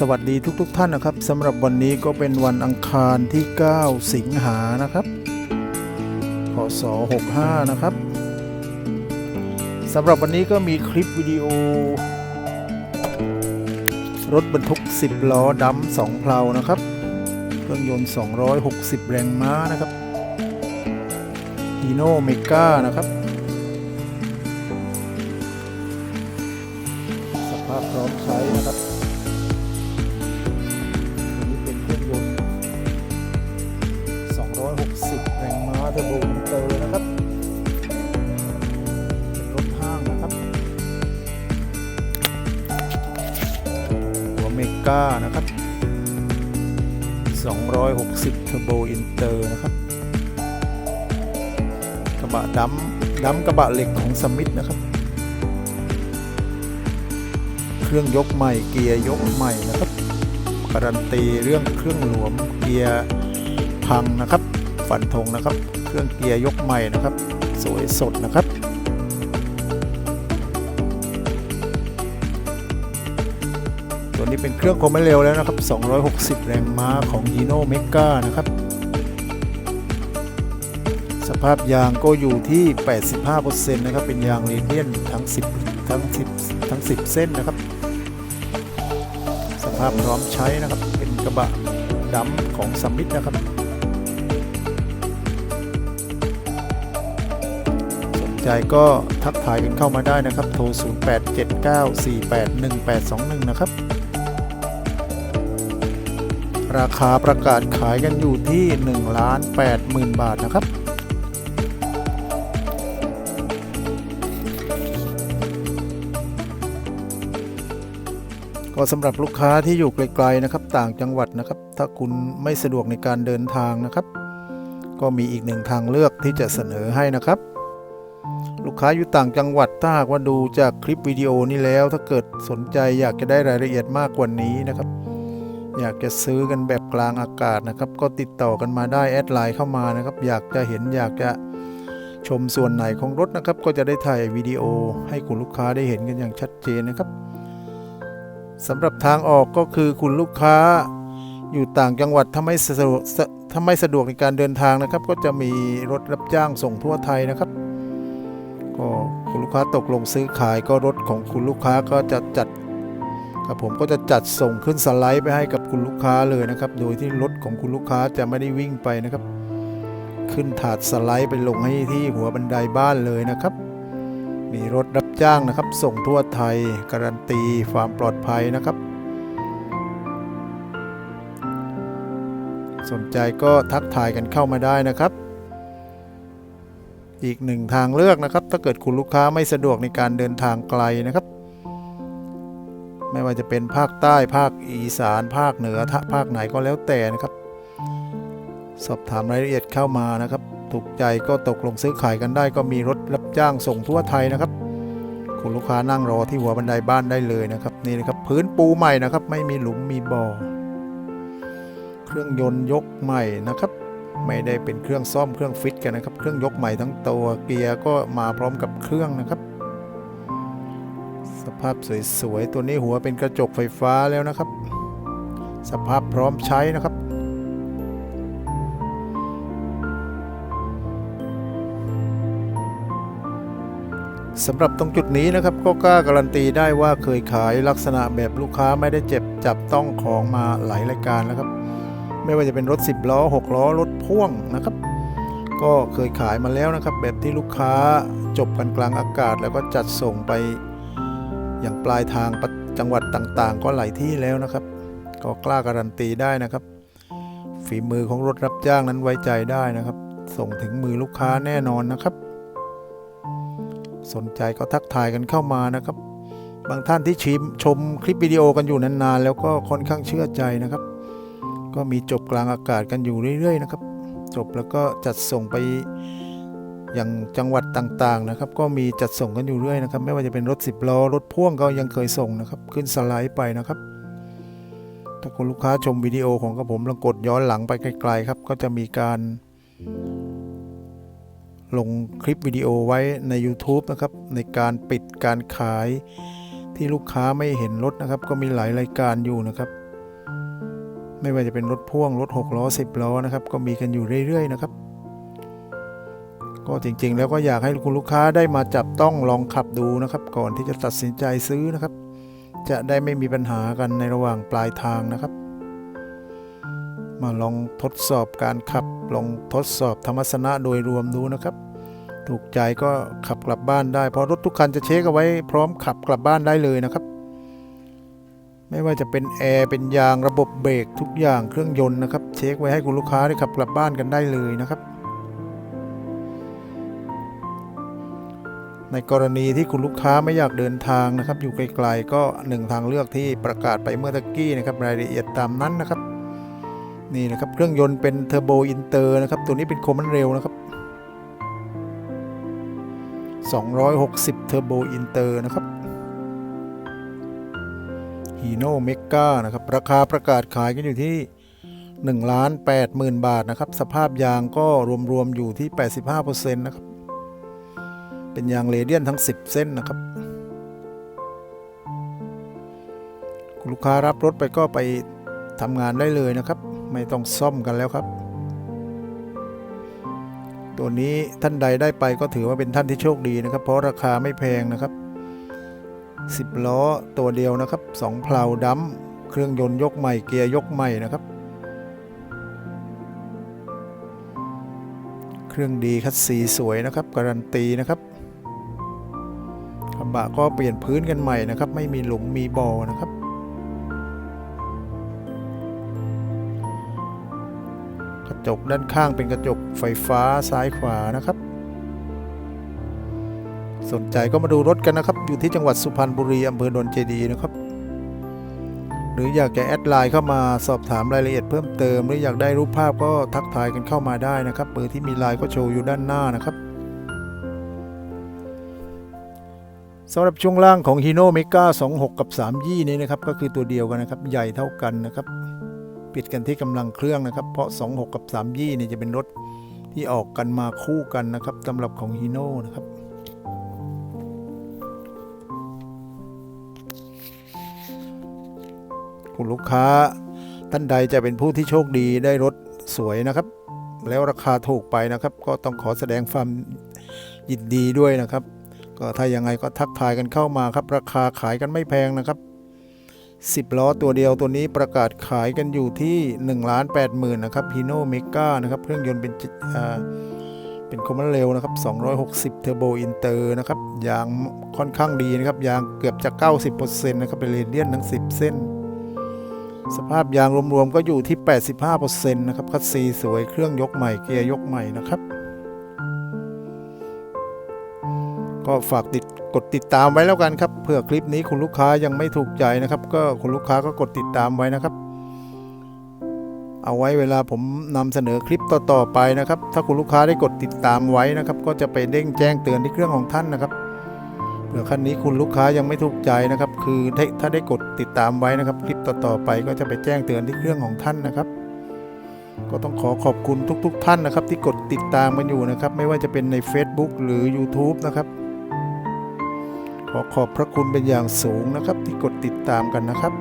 สวัสดีทุกๆทท่านนะครับสำหรับวันนี้ก็เป็นวันอังคารที่ 9 สิงหานะครับพศ65 นะครับสำหรับวันนี้ก็มีคลิปวิดีโอ รถบรรทุก 10 ล้อดำ2เพลานะครับ เครื่องยนต์ 260 แรงม้านะครับฮีโน่เมกานะครับสภาพพร้อมใช้นะครับ 260 แรงม้าเทอร์โบอินเตอร์นะครับ เป็นรถห้างนะครับ หัวเมกานะครับ 260 เทอร์โบอินเตอร์นะครับ กระบะดำดำกระบะเหล็กของสมิธนะครับ เครื่องยกใหม่ เกียร์ยกใหม่นะครับการันตีเรื่องเครื่องหลวมเกียร์ พังนะครับฝันธงนะครับ เครื่องเกียร์ยกใหม่นะครับ สวยสดนะครับตัวนี้เป็นเครื่องคมไม่เร็วแล้วนะครับ 260 แรงม้าของ Hino Mega นะครับ สภาพยางก็อยู่ที่ 85%นะครับ เป็นยางเรเดียนทั้ง 10 ทั้ง 10 ทั้ง 10 เส้นนะครับ สภาพพร้อมใช้นะครับ เป็นกระบะดำของซัมมิตนะครับ ใจก็ทักทายกันเข้ามาได้นะครับ โทร 0879481821 นะครับ ราคาประกาศขายกันอยู่ที่1ล้าน80,000 บาทนะครับก็สำหรับลูกค้าที่อยู่ไกลๆนะครับต่างจังหวัดนะครับ ถ้าคุณไม่สะดวกในการเดินทางนะครับ ก็มีอีกหนึ่งทางเลือกที่จะเสนอให้นะครับ ลูกค้าอยู่ต่างจังหวัดถ้าหากว่าดูจากคลิปวิดีโอนี้แล้ว ถ้าเกิดสนใจอยากจะได้รายละเอียดมากกว่านี้นะครับ อยากจะซื้อกันแบบกลางอากาศนะครับ ก็ติดต่อกันมาได้แอดไลน์เข้ามานะครับ อยากจะเห็นอยากจะชมส่วนไหนของรถนะครับ ก็จะได้ถ่ายวิดีโอให้คุณลูกค้าได้เห็นกันอย่างชัดเจนนะครับสำหรับทางออกก็คือคุณลูกค้าอยู่ต่างจังหวัดถ้าไม่สะดวกถ้าไม่สะดวกในการเดินทางนะครับ ก็จะมีรถรับจ้างส่งทั่วไทยนะครับ คุณลูกค้าตกลงซื้อขายก็รถของคุณลูกค้าก็จะจัดกับผมก็จะจัดส่งขึ้นสไลด์ไปให้กับคุณลูกค้าเลยนะครับ โดยที่รถของคุณลูกค้าจะไม่ได้วิ่งไปนะครับ ขึ้นถาดสไลด์ไปลงให้ที่หัวบันไดบ้านเลยนะครับ มีรถรับจ้างนะครับ ส่งทั่วไทย การันตีความปลอดภัยนะครับ สนใจก็ทักทายกันเข้ามาได้นะครับ อีกหนึ่งทางเลือกนะครับ ถ้าเกิดคุณลูกค้าไม่สะดวกในการเดินทางไกลนะครับ ไม่ว่าจะเป็นภาคใต้ภาคอีสาน ภาคเหนือภาคไหนก็แล้วแต่นะครับ สอบถามรายละเอียดเข้ามานะครับ ถูกใจก็ตกลงซื้อขายกันได้ ก็มีรถรับจ้างส่งทั่วไทยนะครับ คุณลูกค้านั่งรอที่หัวบันไดบ้านได้เลยนะครับนี่นะครับพื้นปูใหม่นะครับ ไม่มีหลุมมีบ่อเครื่องยนต์ยกใหม่นะครับ ไม่ได้เป็นเครื่องซ่อมเครื่องฟิตกันนะครับ เครื่องยกใหม่ทั้งตัวเกียร์ก็มาพร้อมกับเครื่องนะครับ สภาพสวยๆตัวนี้หัวเป็นกระจกไฟฟ้าแล้วนะครับ สภาพพร้อมใช้นะครับสำหรับตรงจุดนี้นะครับก็กล้าการันตีได้ว่าเคยขายลักษณะแบบลูกค้าไม่ได้เจ็บจับต้องของมาหลายรายการแล้วครับ ไม่ว่าจะเป็นรถ 10 ล้อ 6 ล้อ รถพ่วงนะครับ ก็เคยขายมาแล้วนะครับ แบบที่ลูกค้าจบกันกลางอากาศ แล้วก็จัดส่งไปอย่างปลายทางจังหวัดต่างๆ ก็หลายที่แล้วนะครับ ก็กล้าการันตีได้นะครับ ฝีมือของรถรับจ้างนั้นไว้ใจได้นะครับ ส่งถึงมือลูกค้าแน่นอนนะครับ สนใจก็ทักทายกันเข้ามานะครับ บางท่านที่ชิมชมคลิปวิดีโอกันอยู่นานๆ แล้วก็ค่อนข้างเชื่อใจนะครับ ก็มีจบกลางอากาศกันอยู่เรื่อย ๆ นะครับ จบแล้วก็จัดส่งไปอย่างจังหวัดต่างๆนะครับ ก็มีจัดส่งกันอยู่เรื่อยนะครับ ไม่ว่าจะเป็นรถ 10ล้อรถพ่วงก็ยังเคยส่งนะครับ ขึ้นสไลด์ไปนะครับ ถ้าคุณลูกค้าชมวิดีโอของกระผมลองกดย้อนหลังไปไกลๆครับ ก็จะมีการลงคลิปวิดีโอไว้ใน YouTube นะครับ ในการปิดการขายที่ลูกค้าไม่เห็นรถนะครับ ก็มีหลายรายการอยู่นะครับ ไม่ว่าจะเป็นรถพ่วงรถ6ล้อ10ล้อนะครับก็มีกันอยู่เรื่อยๆนะครับ ก็จริงๆ แล้วก็อยากให้คุณลูกค้าได้มาจับต้องลองขับดูนะครับ ก่อนที่จะตัดสินใจซื้อนะครับ จะได้ไม่มีปัญหากันในระหว่างปลายทางนะครับ มาลองทดสอบการขับลองทดสอบธรรมสนะโดยรวมดูนะครับ ถูกใจก็ขับกลับบ้านได้เพราะรถทุกคันจะเช็คเอาไว้พร้อมขับกลับบ้านได้เลยนะครับ ไม่ว่าจะเป็นแอร์เป็นยางระบบเบรกทุกอย่างเครื่องยนต์นะครับ เช็คไว้ให้คุณลูกค้าได้ขับกลับบ้านกันได้เลยนะครับ ในกรณีที่คุณลูกค้าไม่อยากเดินทางนะครับ อยู่ไกลๆก็หนึ่งทางเลือกที่ประกาศไปเมื่อตะกี้นะครับรายละเอียดตามนั้นนะครับนี่นะครับเครื่องยนต์เป็นเทอร์โบอินเตอร์นะครับตัวนี้เป็นโคมันเร็วนะครับ260เทอร์โบอินเตอร์นะครับ ฮีโน่เมกานะครับ ราคาประกาศขายกันอยู่ที่1ล้าน8หมื่นบาทนะครับ สภาพยางก็รวมๆอยู่ที่ 85%นะครับ เป็นยางเรเดียนทั้ง 10 เส้นนะครับคุณลูกค้ารับรถไปก็ไปทำงานได้เลยนะครับ ไม่ต้องซ่อมกันแล้วครับ ตัวนี้ท่านใดได้ไปก็ถือว่าเป็นท่านที่โชคดีนะครับ เพราะราคาไม่แพงนะครับ 10 ล้อตัวเดียวนะครับ 2 เพลาดัมเครื่องยนต์ยกใหม่เกียร์ยกใหม่นะครับ เครื่องดีคัสซีสวยนะครับ การันตีนะครับกระบะก็เปลี่ยนพื้นกันใหม่นะครับ ไม่มีหลุมมีบ่อนะครับกระจกด้านข้างเป็นกระจกไฟฟ้าซ้ายขวานะครับ สนใจก็มาดูรถกันนะครับ อยู่ที่จังหวัดสุพรรณบุรีอำเภอดอนเจดีนะครับ หรืออยากจะแอดไลน์เข้ามาสอบถามรายละเอียดเพิ่มเติม หรืออยากได้รูปภาพก็ทักทายกันเข้ามาได้นะครับเบอร์ที่มีไลน์ก็โชว์อยู่ด้านหน้านะครับสำหรับช่วงล่างของ Hino Mega 26 กับ 3 ยี่นี้นะครับ ก็คือตัวเดียวกันนะครับ ใหญ่เท่ากันนะครับ ปิดกันที่กำลังเครื่องนะครับ เพราะ 26 กับ 3 ยี่นี่จะเป็นรถที่ออกกันมาคู่กันนะครับสำหรับของ Hino นะครับ คุณลูกค้าท่านใดจะเป็นผู้ที่โชคดีได้รถสวยนะครับ แล้วราคาถูกไปนะครับ ก็ต้องขอแสดงความยินดีด้วยนะครับ ก็ถ้ายังไงก็ทักทายกันเข้ามาครับ ราคาขายกันไม่แพงนะครับ10 ล้อตัวเดียวตัวนี้ประกาศขายกันอยู่ที่1ล้าน8หมื่นนะครับพีโนเมกานะครับเครื่องยนต์เป็นเป็นคอมมอนเร็วนะครับ260เทอร์โบอินเตอร์นะครับยางค่อนข้างดีนะครับยางเกือบจะ 90%นะครับเป็นเรเดียนทั้ง 10 เส้น สภาพยางรวมๆก็อยู่ที่ 85%นะครับคัสซีสวยเครื่องยกใหม่เกียร์ยกใหม่นะครับ ก็ฝากติดกดติดตามไว้แล้วกันครับเพื่อคลิปนี้คุณลูกค้ายังไม่ถูกใจนะครับ ก็คุณลูกค้าก็กดติดตามไว้นะครับ เอาไว้เวลาผมนำเสนอคลิปต่อๆไปนะครับ ถ้าคุณลูกค้าได้กดติดตามไว้นะครับ ก็จะไปเด้งแจ้งเตือนที่เครื่องของท่านนะครับ เผื่อคันนี้คุณลูกค้ายังไม่ถูกใจนะครับ คือถ้าได้กดติดตามไว้นะครับ คลิปต่อๆไปก็จะไปแจ้งเตือนที่เครื่องของท่านนะครับ ก็ต้องขอขอบคุณทุกๆท่านนะครับ ที่กดติดตามกันอยู่นะครับ ไม่ว่าจะเป็นใน Facebook หรือ YouTube นะครับ ขอขอบพระคุณเป็นอย่างสูงนะครับ ที่กดติดตามกันนะครับ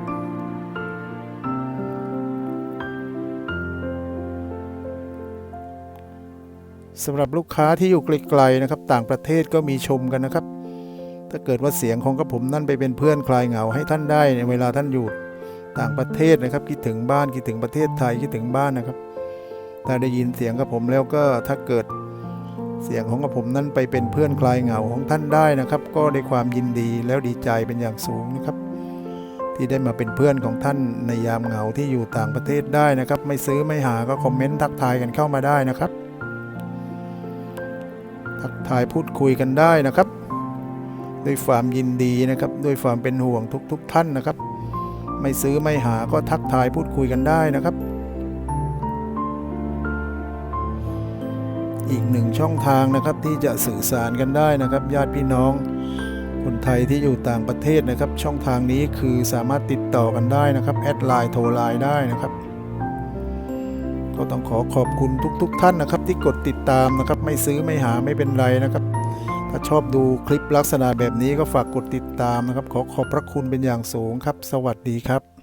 สำหรับลูกค้าที่อยู่ไกลๆนะครับ ต่างประเทศก็มีชมกันนะครับ ถ้าเกิดว่าเสียงของกระผมนั่นไปเป็นเพื่อนคลายเหงาให้ท่านได้ในเวลาท่านอยู่ต่างประเทศนะครับ คิดถึงบ้านคิดถึงประเทศไทยคิดถึงบ้านนะครับ ถ้าได้ยินเสียงกับผมแล้วก็ถ้าเกิดเสียงของกับผมนั่นไปเป็นเพื่อนคลายเหงาของท่านได้นะครับ ก็ได้ความยินดีแล้วดีใจเป็นอย่างสูงนะครับ ที่ได้มาเป็นเพื่อนของท่านในยามเหงาที่อยู่ต่างประเทศได้นะครับ ไม่ซื้อไม่หาก็คอมเมนต์ทักทายกันเข้ามาได้นะครับ ทักทายพูดคุยกันได้นะครับ ด้วยความยินดีนะครับ ด้วยความเป็นห่วงทุกๆท่านนะครับ ไม่ซื้อไม่หาก็ทักทายพูดคุยกันได้นะครับ อีกหนึ่งช่องทางนะครับที่จะสื่อสารกันได้นะครับ ญาติพี่น้องคนไทยที่อยู่ต่างประเทศนะครับ ช่องทางนี้คือสามารถติดต่อกันได้นะครับแอดไลน์โทรไลน์ได้นะครับก็ต้องขอขอบคุณทุกๆท่านนะครับ ที่กดติดตามนะครับ ไม่ซื้อไม่หาไม่เป็นไรนะครับ ถ้าชอบดูคลิปลักษณะแบบนี้ก็ฝากกดติดตามนะครับ ขอขอบพระคุณเป็นอย่างสูงครับ สวัสดีครับ